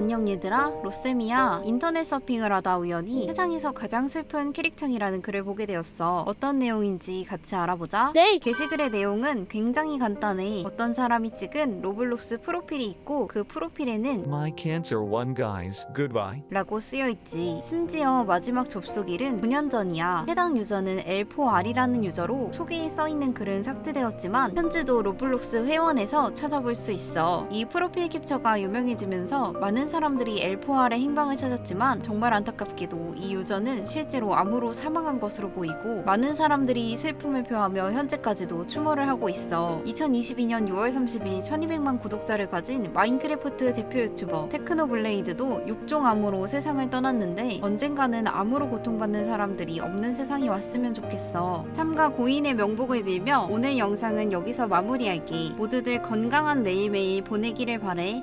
안녕 얘들아, 로쌤이야. 인터넷 서핑을 하다 우연히 세상에서 가장 슬픈 캐릭창이라는 글을 보게 되었어. 어떤 내용인지 같이 알아보자. 네. 게시글의 내용은 굉장히 간단해. 어떤 사람이 찍은 로블록스 프로필이 있고 그 프로필에는 My cancer one guys, goodbye. 라고 쓰여 있지. 심지어 마지막 접속일은 9년 전이야. 해당 유저는 L4R이라는 유저로 소개에 써 있는 글은 삭제되었지만 현재도 로블록스 회원에서 찾아볼 수 있어. 이 프로필 캡처가 유명해지면서 많은 사람들이 L4R의 행방을 찾았지만 정말 안타깝게도 이 유저는 실제로 암으로 사망한 것으로 보이고 많은 사람들이 슬픔을 표하며 현재까지도 추모를 하고 있어. 2022년 6월 30일 1200만 구독자를 가진 마인크래프트 대표 유튜버 테크노블레이드도 육종 암으로 세상을 떠났는데 언젠가는 암으로 고통받는 사람들이 없는 세상이 왔으면 좋겠어. 삼가 고인의 명복을 빌며 오늘 영상은 여기서 마무리할게. 모두들 건강한 매일매일 보내기를 바래.